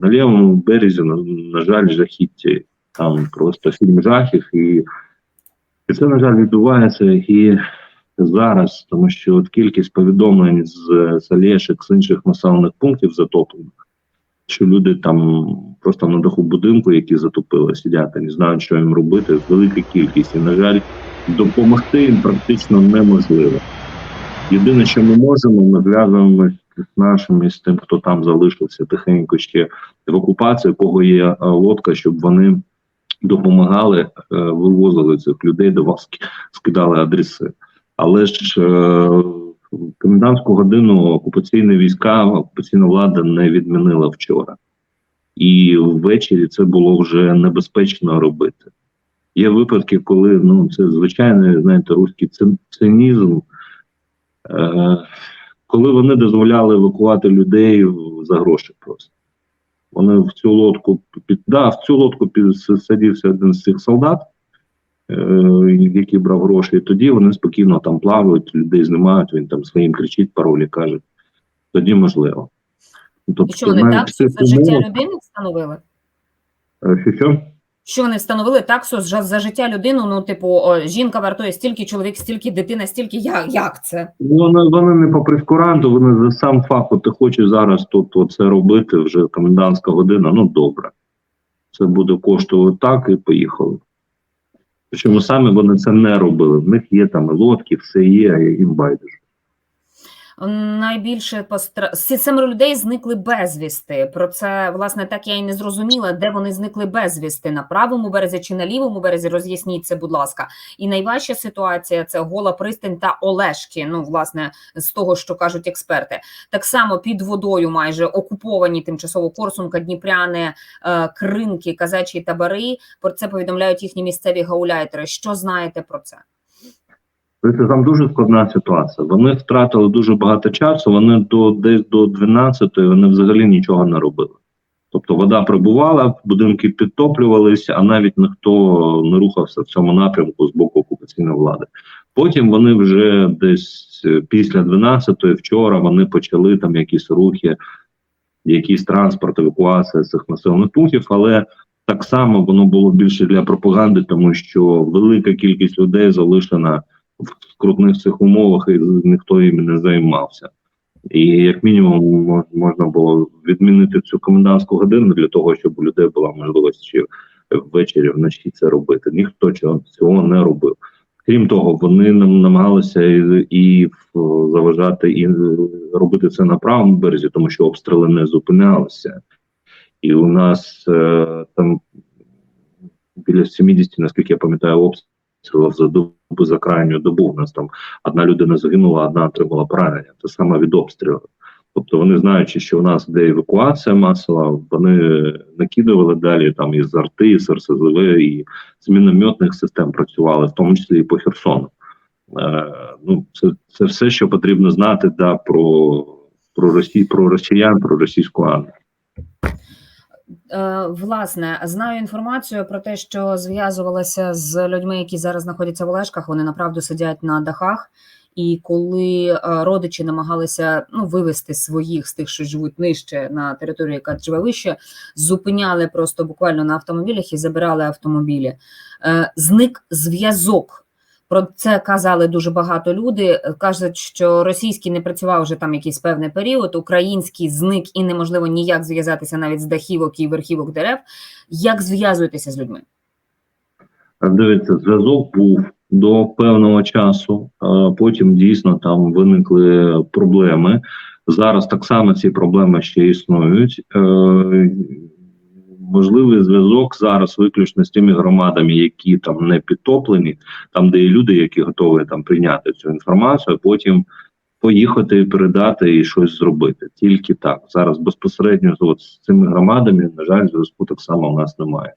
На лівому березі, на, на жаль, жахіття. Там просто фільм жахів, і, і це, на жаль, відбувається і зараз, тому що от кількість повідомлень з, Олешек, з інших населених пунктів затоплених, що люди там просто на даху будинку, які затопили, сидять і не знають, що їм робити. Велика кількість. І, на жаль, допомогти їм практично неможливо. Єдине, що ми можемо, ми зв'язуємося з нашими, з тим, хто там залишився тихенько ще в окупації, кого є е, лодка, щоб вони допомагали, е, вивозили цих людей, до вас скидали адреси. Але ж е, комендантську годину окупаційні війська, окупаційна влада не відмінила вчора. І ввечері це було вже небезпечно робити. Є випадки, коли ну це звичайний, знаєте, руський цинізм, коли вони дозволяли евакувати людей за гроші просто. Вони в цю лодку під да, в цю лодку під садився один з цих солдат, е, який брав гроші, і тоді вони спокійно там плавають, людей знімають, він там своїм кричить, паролі каже. Тоді можливо. Тобто, І що вони цих за життя людини встановили? Е, Що що? Що вони встановили таксу за, життя людину? Ну, типу, жінка вартує стільки, чоловік стільки, дитина стільки. Як, як це? Вони, вони не по прескуранту, вони за сам факт, ти хочеш зараз тут це робити, вже комендантська година, ну добре. Це буде коштувати так і поїхали. Причому самі вони це не робили. В них є там і лодки, все є, а їм байдуже. Найбільше постра... Семеро людей зникли безвісти. Про це власне так я і не зрозуміла, де вони зникли безвісти на правому березі чи на лівому березі. Роз'ясніть це, будь ласка. І найважча ситуація це гола пристань та Олешки. Ну, власне, з того, що кажуть експерти, так само під водою майже окуповані тимчасово Корсунка, Дніпряни, е, Кринки, казачі табори. Про це повідомляють їхні місцеві гауляйтери. Що знаєте про це? Тобто там дуже складна ситуація. Вони втратили дуже багато часу. Вони до десь до 12-ї вони взагалі нічого не робили. Тобто вода прибувала, будинки підтоплювалися, а навіть ніхто не рухався в цьому напрямку з боку окупаційної влади. Потім вони вже десь е, після 12-ї, вчора вони почали там якісь рухи, якийсь транспорт, евакуація цих населених пунктів, але так само воно було більше для пропаганди, тому що велика кількість людей залишена в скрутних цих умовах, і ніхто їм не займався. І як мінімум можна було відмінити цю комендантську годину для того, щоб у людей була можливість ще ввечері вночі це робити. Ніхто цього, не робив. Крім того, вони нам намагалися і, і заважати і робити це на правому березі, тому що обстріли не зупинялися. І у нас е, там біля 70, наскільки я пам'ятаю, обстрілів за добу за крайню добу. У нас там одна людина загинула, одна отримала поранення. Це саме від обстрілу. Тобто вони знаючи, що у нас йде евакуація масова, вони накидували далі там із арти, з РСЗВ, і з мінометних систем працювали, в тому числі і по Херсону. Е, ну, це, це все, що потрібно знати да, про, про, Росі, про росіян, про російську армію. Е, Власне, знаю інформацію про те, що зв'язувалася з людьми, які зараз знаходяться в Олешках. Вони направду сидять на дахах. І коли е, родичі намагалися ну вивести своїх з тих, що живуть нижче на території, яка живе вище, зупиняли просто буквально на автомобілях і забирали автомобілі. Е, Зник зв'язок. Про це казали дуже багато люди. Кажуть, що російський не працював вже там якийсь певний період, український зник і неможливо ніяк зв'язатися навіть з дахівок і верхівок дерев. Як зв'язуєтеся з людьми? Дивіться, зв'язок був до певного часу. Потім дійсно там виникли проблеми. Зараз так само ці проблеми ще існують. Можливий зв'язок зараз виключно з тими громадами, які там не підтоплені, там де є люди, які готові там прийняти цю інформацію, а потім поїхати передати і щось зробити. Тільки так зараз безпосередньо от з цими громадами, на жаль, зв'язку так само у нас немає.